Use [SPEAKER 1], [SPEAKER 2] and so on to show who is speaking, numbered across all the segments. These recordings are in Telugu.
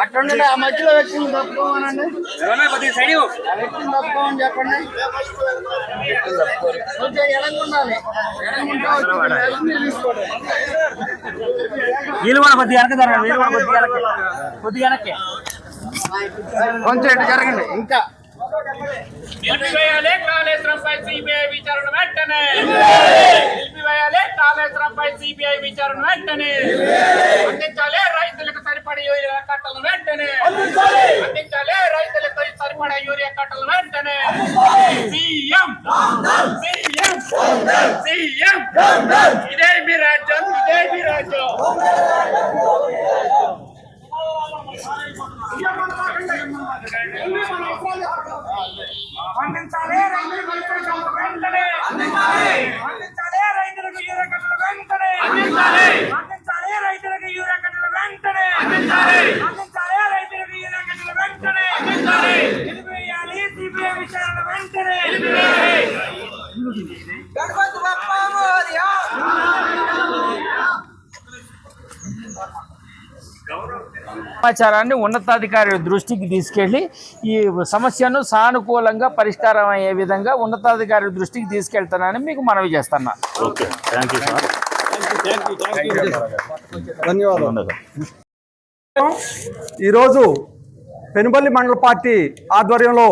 [SPEAKER 1] అట్టుండే ఆ మధ్యలో వ్యక్తిని తప్పుకోమనండి వ్యక్తిని తప్పుకోమని చెప్పండి.
[SPEAKER 2] వీళ్ళు కూడా కొద్దిగా వెనక జరగండి వీళ్ళు కూడా కొద్దిగా వెనక్కి. కొద్దిగా వెనక్కి.
[SPEAKER 1] కొంచెం ఇటు జరగండి. ఇంకా.
[SPEAKER 3] నిలిపివేయాలి కాళేశ్వరంపై సిబిఐ విచారణ వెంటనే. నిలిపివేయాలి కాళేశ్వరంపై సిబిఐ విచారణ వెంటనే. రైతులకు సరిపడే యూరియా కట్టలను వెంటనే అందించాలి రైతులకు సరిపడే యూరియా కట్టలను వెంటనే సీఎం సీఎం సీఎం ఇదే మీ రాజ్యం ఇదే మీ రాజ్యం
[SPEAKER 4] అందించాలి రైతులకు యూరియా కట్టలు వెంటనే అందించాలి రైతులకు యూరియా కట్టలు వెంటనే
[SPEAKER 3] అందించాలి
[SPEAKER 4] అందించాలి రైతులకు యూరియా కట్టలు వెంటనే
[SPEAKER 3] అందించాలి
[SPEAKER 4] అందించాలి రైతులకు యూరియా కట్టలు వెంటనే
[SPEAKER 3] అందించాలి
[SPEAKER 4] నిలిపివేయాలి సిబిఐ విచారణ వెంటనే
[SPEAKER 2] సమాచారాన్ని ఉన్నతాధికారి దృష్టికి తీసుకెళ్ళి ఈ సమస్యను సానుకూలంగా పరిష్కారం అయ్యే విధంగా ఉన్నతాధికారి దృష్టికి తీసుకెళ్తానని మీకు మనవి చేస్తున్నా.
[SPEAKER 5] సార్
[SPEAKER 6] ఈరోజు పెనుబల్లి మండల పార్టీ ఆధ్వర్యంలో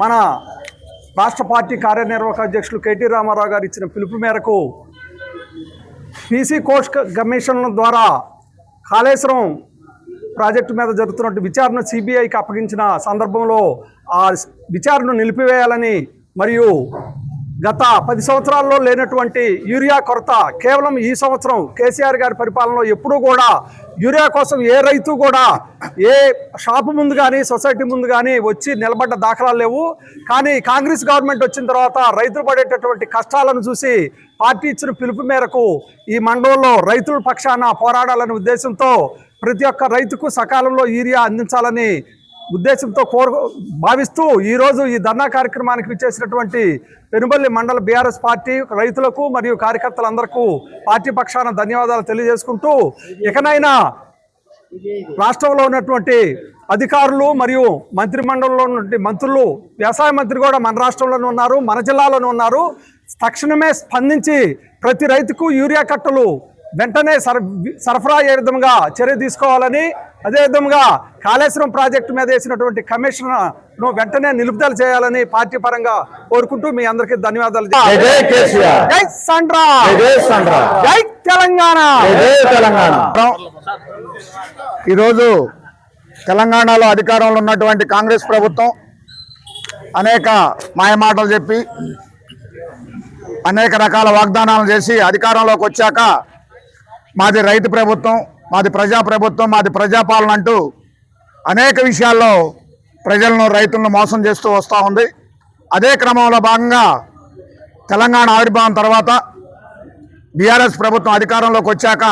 [SPEAKER 6] మన రాష్ట్ర పార్టీ కార్యనిర్వాహక అధ్యక్షులు కేటీ రామారావు గారు ఇచ్చిన పిలుపు మేరకు పీసీ కోస్ట్ కమిషన్ ద్వారా కాళేశ్వరం ప్రాజెక్టు మీద జరుగుతున్న విచారణ సిబిఐకి అప్పగించిన సందర్భంలో ఆ విచారణను నిలిపివేయాలని మరియు గత పది సంవత్సరాల్లో లేనటువంటి యూరియా కొరత కేవలం ఈ సంవత్సరం కేసీఆర్ గారి పరిపాలనలో ఎప్పుడూ కూడా యూరియా కోసం ఏ రైతు కూడా ఏ షాపు ముందు కానీ సొసైటీ ముందు కానీ వచ్చి నిలబడ్డ దాఖలాలు లేవు. కానీ కాంగ్రెస్ గవర్నమెంట్ వచ్చిన తర్వాత రైతులు పడేటటువంటి కష్టాలను చూసి పార్టీ ఇచ్చిన పిలుపు మేరకు ఈ మండలంలో రైతుల పక్షాన పోరాడాలనే ఉద్దేశంతో ప్రతి ఒక్క రైతుకు సకాలంలో యూరియా అందించాలని ఉద్దేశంతో కోరు భావిస్తూ ఈరోజు ఈ ధర్నా కార్యక్రమానికి విచ్చేసినటువంటి పెనుబల్లి మండల బీఆర్ఎస్ పార్టీ రైతులకు మరియు కార్యకర్తలందరికీ పార్టీ పక్షాన ధన్యవాదాలు తెలియజేసుకుంటూ ఇకనైనా రాష్ట్రంలో ఉన్నటువంటి అధికారులు మరియు మంత్రి మండలంలో ఉన్నటువంటి మంత్రులు వ్యవసాయ మంత్రి కూడా మన రాష్ట్రంలోనే ఉన్నారు మన జిల్లాలోనే ఉన్నారు. తక్షణమే స్పందించి ప్రతి రైతుకు యూరియా కట్టలు వెంటనే సర సరఫరా అయ్యే విధంగా చర్య తీసుకోవాలని అదే విధంగా కాళేశ్వరం ప్రాజెక్టు మీద వేసినటువంటి కమిషన్ను వెంటనే నిలుపుదల చేయాలని పార్టీ పరంగా కోరుకుంటూ మీ అందరికీ ధన్యవాదాలు జై సండ్రా. జై తెలంగాణ.
[SPEAKER 7] తెలంగాణ. ఈరోజు తెలంగాణలో అధికారంలో ఉన్నటువంటి కాంగ్రెస్ ప్రభుత్వం అనేక మాయమాటలు చెప్పి అనేక రకాల వాగ్దానాలు చేసి అధికారంలోకి వచ్చాక మాది రైతు ప్రభుత్వం మాది ప్రజా ప్రభుత్వం మాది ప్రజాపాలన అంటూ అనేక విషయాల్లో ప్రజలను రైతులను మోసం చేస్తూ వస్తూ ఉంది. అదే క్రమంలో భాగంగా తెలంగాణ ఆవిర్భావం తర్వాత బీఆర్ఎస్ ప్రభుత్వం అధికారంలోకి వచ్చాక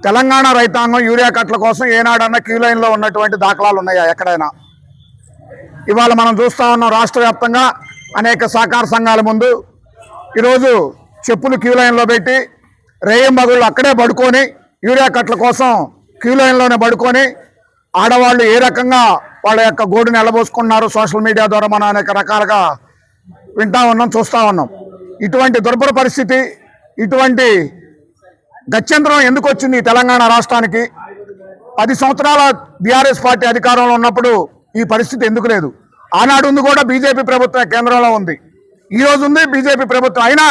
[SPEAKER 7] తెలంగాణ రైతాంగం యూరియా కట్ల కోసం ఏనాడన్నా క్యూ లైన్లో ఉన్నటువంటి దాఖలాలు ఉన్నాయా ఎక్కడైనా? ఇవాళ మనం చూస్తూ ఉన్నాం రాష్ట్ర వ్యాప్తంగా అనేక సహకార సంఘాల ముందు. ఈరోజు చెప్పులు క్యూ లైన్లో పెట్టి రేయమ్మగుళ్ళు అక్కడే పడుకొని యూరియా కట్ల కోసం క్యూ లైన్లోనే పడుకొని ఆడవాళ్ళు ఏ రకంగా వాళ్ళ యొక్క గోడుని ఎలబోసుకున్నారు సోషల్ మీడియా ద్వారా మనం అనేక రకాలుగా వింటా ఉన్నాం చూస్తూ ఉన్నాం. ఇటువంటి దుర్భర పరిస్థితి ఇటువంటి గత్యంతరం ఎందుకు వచ్చింది తెలంగాణ రాష్ట్రానికి? పది సంవత్సరాల బీఆర్ఎస్ పార్టీ అధికారంలో ఉన్నప్పుడు ఈ పరిస్థితి ఎందుకు లేదు? ఆనాడు ఉంది కూడా బీజేపీ ప్రభుత్వం కేంద్రంలో ఉంది. ఈ ఉంది బీజేపీ ప్రభుత్వం. అయినా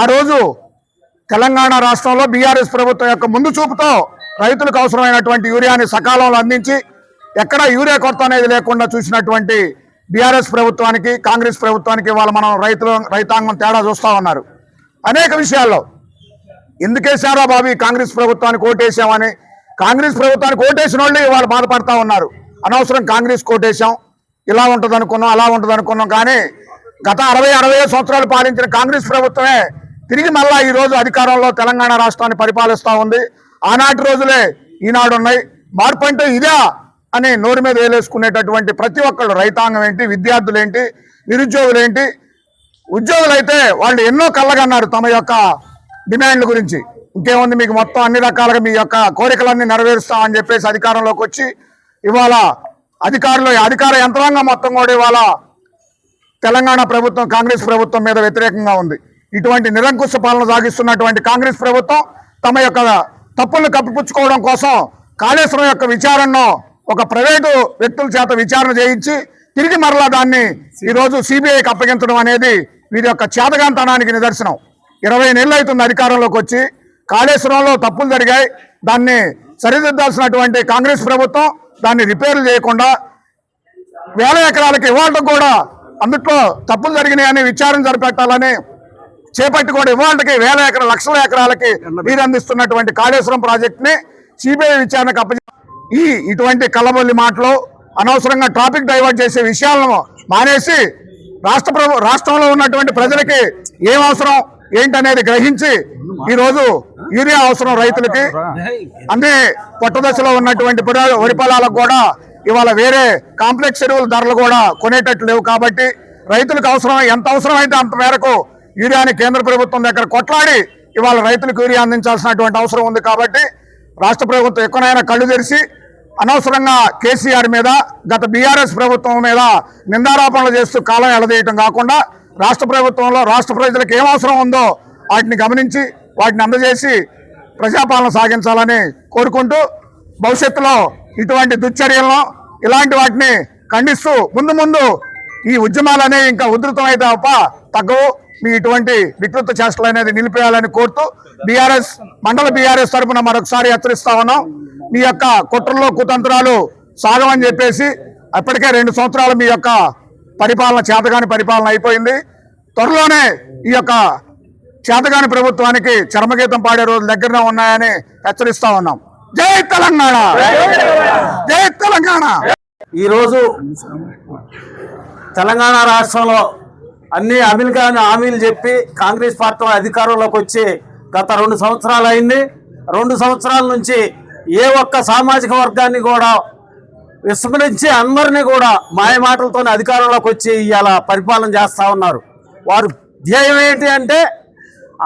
[SPEAKER 7] ఆ రోజు తెలంగాణ రాష్ట్రంలో బీఆర్ఎస్ ప్రభుత్వం యొక్క ముందు చూపుతో రైతులకు అవసరమైనటువంటి యూరియాని సకాలంలో అందించి ఎక్కడ యూరియా కొరత అనేది లేకుండా చూసినటువంటి బీఆర్ఎస్ ప్రభుత్వానికి కాంగ్రెస్ ప్రభుత్వానికి వాళ్ళు మనం రైతులు రైతాంగం తేడా చూస్తా ఉన్నారు. అనేక విషయాల్లో ఎందుకేసారా బాబు ఈ కాంగ్రెస్ ప్రభుత్వానికి ఓటేసామని కాంగ్రెస్ ప్రభుత్వానికి ఓటేసిన వాళ్ళు వాళ్ళు బాధపడతా ఉన్నారు. అనవసరం కాంగ్రెస్ కోటేశాం ఇలా ఉంటుంది అనుకున్నాం అలా ఉంటుంది అనుకున్నాం కానీ గత అరవై అరవై సంవత్సరాలు పాలించిన కాంగ్రెస్ ప్రభుత్వమే తిరిగి మళ్ళా ఈ రోజు అధికారంలో తెలంగాణ రాష్ట్రాన్ని పరిపాలిస్తూ ఉంది. ఆనాటి రోజులే ఈనాడు ఉన్నాయి మార్పు అంటే ఇదే అని నోరు మీద వేలేసుకునేటటువంటి ప్రతి ఒక్కళ్ళు రైతాంగం ఏంటి విద్యార్థులు ఏంటి నిరుద్యోగులు ఏంటి ఉద్యోగులైతే వాళ్ళు ఎన్నో కళ్ళగన్నారు తమ యొక్క డిమాండ్ల గురించి. ఇంకేముంది మీకు మొత్తం అన్ని రకాలుగా మీ యొక్క కోరికలన్నీ నెరవేరుస్తామని చెప్పేసి అధికారంలోకి వచ్చి ఇవాళ అధికారులు అధికార యంత్రాంగం మొత్తం కూడా ఇవాళ తెలంగాణ ప్రభుత్వం కాంగ్రెస్ ప్రభుత్వం మీద వ్యతిరేకంగా ఉంది. ఇటువంటి నిరంకుశ పాలన సాగిస్తున్నటువంటి కాంగ్రెస్ ప్రభుత్వం తమ యొక్క తప్పులను కప్పిపుచ్చుకోవడం కోసం కాళేశ్వరం యొక్క విచారణను ఒక ప్రైవేటు వ్యక్తుల చేత విచారణ చేయించి తిరిగి మరలా దాన్ని ఈరోజు సిబిఐకి అప్పగించడం అనేది వీరి యొక్క చేతగాంతనానికి నిదర్శనం. ఇరవై నెలలు అవుతుంది అధికారంలోకి వచ్చి కాళేశ్వరంలో తప్పులు జరిగాయి. దాన్ని సరిదిద్దాల్సినటువంటి కాంగ్రెస్ ప్రభుత్వం దాన్ని రిపేర్లు చేయకుండా వేల ఎకరాలకి ఇవ్వడం కూడా అందుట్లో తప్పులు జరిగినాయని విచారణ జరిపెట్టాలని చేపట్టి కూడా ఇవాళకి వేల ఎకరాల లక్షల ఎకరాలకి నీరు అందిస్తున్నటువంటి కాళేశ్వరం ప్రాజెక్ట్ని సిబిఐ విచారణకు అప్పచె ఈ ఇటువంటి కలబొల్లి మాటలు అనవసరంగా ట్రాఫిక్ డైవర్ట్ చేసే విషయాలను మానేసి రాష్ట్ర ప్రభు రాష్ట్రంలో ఉన్నటువంటి ప్రజలకి ఏం అవసరం ఏంటనేది గ్రహించి ఈ రోజు యూరియా అవసరం రైతులకి. అన్ని పొట్టదశలో ఉన్నటువంటి వరి పొలాలకు కూడా ఇవాళ వేరే కాంప్లెక్స్ ఎరువుల ధరలు కూడా కొనేటట్లు లేవు కాబట్టి రైతులకు అవసరం ఎంత అవసరమైతే అంత మేరకు యూరియాని కేంద్ర ప్రభుత్వం దగ్గర కొట్లాడి ఇవాళ రైతులకు యూరియా అందించాల్సినటువంటి అవసరం ఉంది కాబట్టి రాష్ట్ర ప్రభుత్వం ఎక్కువనైనా కళ్ళు తెరిచి అనవసరంగా కేసీఆర్ మీద గత బీఆర్ఎస్ ప్రభుత్వం మీద నిందారోపణలు చేస్తూ కాలం ఎలదీయటం కాకుండా రాష్ట్ర ప్రభుత్వంలో రాష్ట్ర ప్రజలకు ఏం అవసరం ఉందో వాటిని గమనించి వాటిని అందజేసి ప్రజాపాలన సాగించాలని కోరుకుంటూ భవిష్యత్తులో ఇటువంటి దుశ్చర్యలను ఇలాంటి వాటిని ఖండిస్తూ ముందు ముందు ఈ ఉద్యమాలనే ఇంకా ఉధృతమైతే తప్ప తగ్గవు. మీ ఇటువంటి వికృత చేష్టలు అనేది నిలిపేయాలని కోరుతూ బీఆర్ఎస్ మండల బీఆర్ఎస్ తరఫున మరొకసారి హెచ్చరిస్తా ఉన్నాం. మీ యొక్క కుట్రల్లో కుతంత్రాలు సాగమని చెప్పేసి అప్పటికే రెండు సంవత్సరాలు మీ యొక్క పరిపాలన చేతగాని పరిపాలన అయిపోయింది. త్వరలోనే ఈ యొక్క చేతగాని ప్రభుత్వానికి చర్మగీతం పాడే రోజులు దగ్గరనే ఉన్నాయని హెచ్చరిస్తా ఉన్నాం. జై తెలంగాణ! జై తెలంగాణ!
[SPEAKER 5] ఈరోజు తెలంగాణ రాష్ట్రంలో అన్ని హామీలు కానీ హామీలు చెప్పి కాంగ్రెస్ పార్టీ అధికారంలోకి వచ్చి గత రెండు సంవత్సరాలు అయింది. రెండు సంవత్సరాల నుంచి ఏ ఒక్క సామాజిక వర్గాన్ని కూడా విస్మరించి అందరినీ కూడా మాయమాటలతో అధికారంలోకి వచ్చి ఇవాళ పరిపాలన చేస్తూ ఉన్నారు. వారు ధ్యేయం ఏంటి అంటే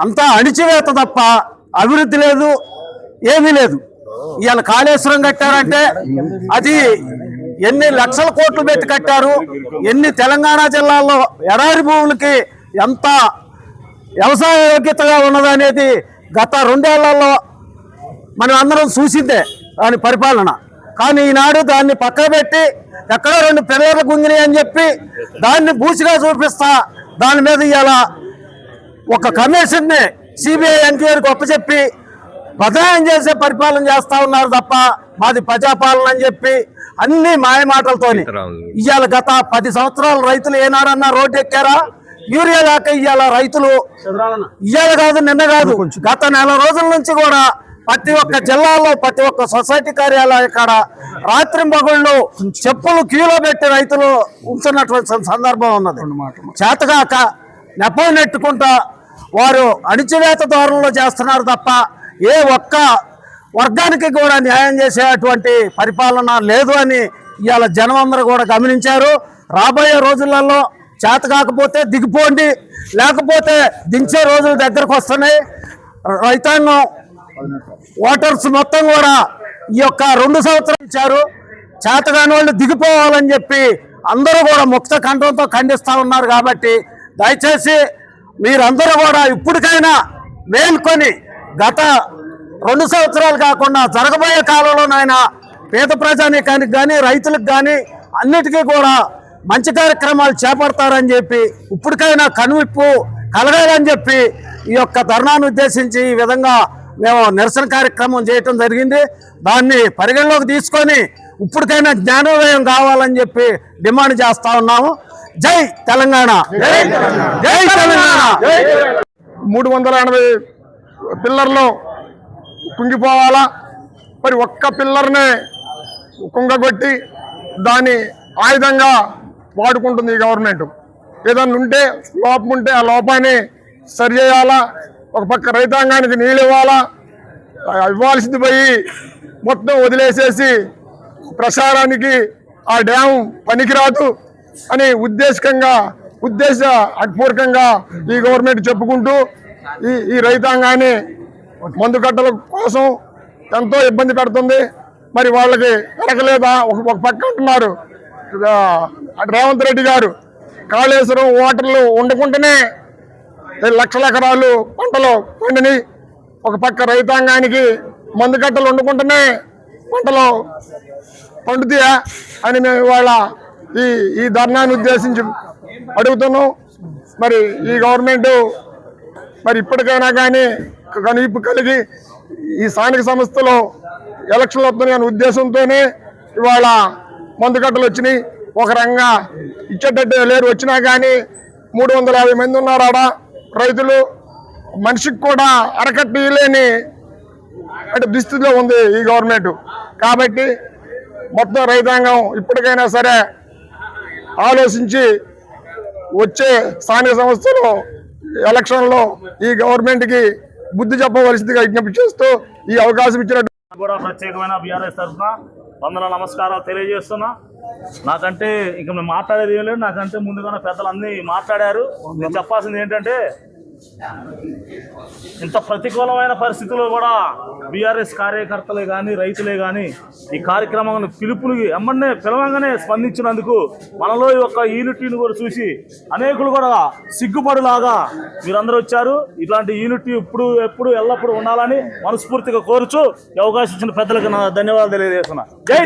[SPEAKER 5] అంతా అణిచివేత తప్ప అభివృద్ధి లేదు ఏమీ లేదు. ఇవాళ కాళేశ్వరం కట్టారంటే అది ఎన్ని లక్షల కోట్లు పెట్టి కట్టారు? ఎన్ని తెలంగాణ జిల్లాల్లో ఎడారి భూములకి ఎంత వ్యవసాయ యోగ్యతగా ఉన్నదనేది గత రెండేళ్ళలో మనం అందరం చూసిందే దాని పరిపాలన. కానీ ఈనాడు దాన్ని పక్కన పెట్టి ఎక్కడో రెండు పిల్లల గుంగినాయి అని చెప్పి దాన్ని బూసిగా చూపిస్తా దాని మీద ఇవాళ ఒక కమిషన్ని సిబిఐ ఎంక్వైరీకి ఒప్పచెప్పి బదనాయం చేసే పరిపాలన చేస్తూ ఉన్నారు తప్ప మాది ప్రజాపాలన అని చెప్పి అన్ని మాయమాటలతోని ఇవాళ గత పది సంవత్సరాలు రైతులు ఏనాడన్నా రోడ్డు ఎక్కారా యూరియా దాకా ఇవాళ రైతులు. ఇవాళ కాదు నిన్న కాదు. గత నెల రోజుల నుంచి కూడా ప్రతి ఒక్క జిల్లాలో ప్రతి ఒక్క సొసైటీ కార్యాలయం కాడ రాత్రి మగుళ్ళు చెప్పులు క్యూలో పెట్టి రైతులు ఉంచున్నటువంటి సందర్భం ఉన్నది. చేతగాక నెపం నెట్టుకుంటా వారు అణిచివేత ధోరణిలో చేస్తున్నారు తప్ప ఏ ఒక్క వర్గానికి కూడా న్యాయం చేసేటువంటి పరిపాలన లేదు అని ఇవాళ జనం అందరూ కూడా గమనించారు. రాబోయే రోజులలో చేత కాకపోతే దిగిపోండి లేకపోతే దించే రోజులు దగ్గరకు వస్తున్నాయి. రైతాంగం ఓటర్స్ మొత్తం కూడా ఈ యొక్క రెండు సంవత్సరాలు ఇచ్చారు. చేతగాని వాళ్ళు దిగిపోవాలని చెప్పి అందరూ కూడా ముక్త కంఠంతో ఖండిస్తూ ఉన్నారు కాబట్టి దయచేసి మీరందరూ కూడా ఇప్పటికైనా మేల్కొని గత రెండు సంవత్సరాలు కాకుండా జరగబోయే కాలంలోనైనా పేద ప్రజానీకానికి కానీ రైతులకు కానీ అన్నిటికీ కూడా మంచి కార్యక్రమాలు చేపడతారని చెప్పి ఇప్పటికైనా కనువిప్పు కలగాలని చెప్పి ఈ యొక్క ధర్నాను ఉద్దేశించి ఈ విధంగా మేము నిరసన కార్యక్రమం చేయటం జరిగింది. దాన్ని పరిగణలోకి తీసుకొని ఇప్పటికైనా జ్ఞానోదయం కావాలని చెప్పి డిమాండ్ చేస్తా ఉన్నాము. జై తెలంగాణ! జై తెలంగాణ!
[SPEAKER 8] మూడు వందల ఎనభై పిల్లర్లు కుంగిపోవాలా? మరి ఒక్క పిల్లర్నే కుంగగొట్టి దాన్ని ఆయుధంగా వాడుకుంటుంది ఈ గవర్నమెంట్. ఏదన్నా ఉంటే లోపం ఉంటే ఆ లోపాన్ని సరిచేయాలా ఒక పక్క రైతాంగానికి నీళ్ళు ఇవ్వాలా? ఇవ్వాల్సింది పోయి మొత్తం వదిలేసేసి ప్రసారానికి ఆ డ్యామ్ పనికిరాదు అని ఉద్దేశకంగా ఉద్దేశ పూర్వకంగా ఈ గవర్నమెంట్ చెప్పుకుంటూ ఈ ఈ రైతాంగాన్ని మందు కట్టల కోసం ఎంతో ఇబ్బంది పెడుతుంది. మరి వాళ్ళకి ఎరగలేదా ఒక ఒక పక్క అంటున్నారు. రేవంత్ రెడ్డి గారు. కాళేశ్వరం వాటర్లు ఉండకుండానే లక్షల ఎకరాలు పంటలు పండిని ఒక పక్క రైతాంగానికి మందు కట్టలు వండుకుంటేనే పంటలు పండుతాయా అని మేము ఇవాళ ఈ ఈ ధర్నాన్ని ఉద్దేశించి అడుగుతున్నాం. మరి ఈ గవర్నమెంట్ మరి ఇప్పటికైనా కానీ కనీపు కలిగి ఈ స్థానిక సంస్థలో ఎలక్షన్లు వస్తున్నాయి అనే ఉద్దేశంతోనే ఇవాళ మందు కట్టలు వచ్చినాయి. ఒక రంగా ఇచ్చేటట్టు లేరు. వచ్చినా కానీ మూడు వందల యాభై మంది ఉన్నారు ఆడ. రైతులు మనిషికి కూడా అరకట్టలేని అంటే దుస్థితిలో ఉంది ఈ గవర్నమెంట్. కాబట్టి మొత్తం రైతాంగం ఇప్పటికైనా సరే ఆలోచించి వచ్చే స్థానిక సంస్థలు ఎలక్షన్లో ఈ గవర్నమెంట్కి బుద్ధి చెప్పవలసిందిగా విజ్ఞప్తి చేస్తూ ఈ అవకాశం ఇచ్చినట్టు
[SPEAKER 9] కూడా ప్రత్యేకమైన బీఆర్ఎస్ తరఫున వందల నమస్కారాలు తెలియజేస్తున్నా. నాకంటే ఇక మేము మాట్లాడేది ఏం లేదు. నాకంటే ముందుగానే పెద్దలు అన్ని మాట్లాడారు. నేను చెప్పాల్సింది ఏంటంటే ఇంత ప్రతికూలమైన పరిస్థితుల్లో కూడా బీఆర్ఎస్ కార్యకర్తలే కానీ రైతులే కానీ ఈ కార్యక్రమం పిలుపులు ఎమ్మన్నే పిలవంగానే స్పందించినందుకు మనలో ఈ యొక్క యూనిటీని కూడా చూసి అనేకులు కూడా సిగ్గుపడులాగా మీరందరూ వచ్చారు. ఇట్లాంటి యూనిటీ ఇప్పుడు ఎప్పుడు ఎల్లప్పుడూ ఉండాలని మనస్ఫూర్తిగా కోరుచు ఈ అవకాశం ఇచ్చిన పెద్దలకు నా ధన్యవాదాలు తెలియజేస్తున్నా. జై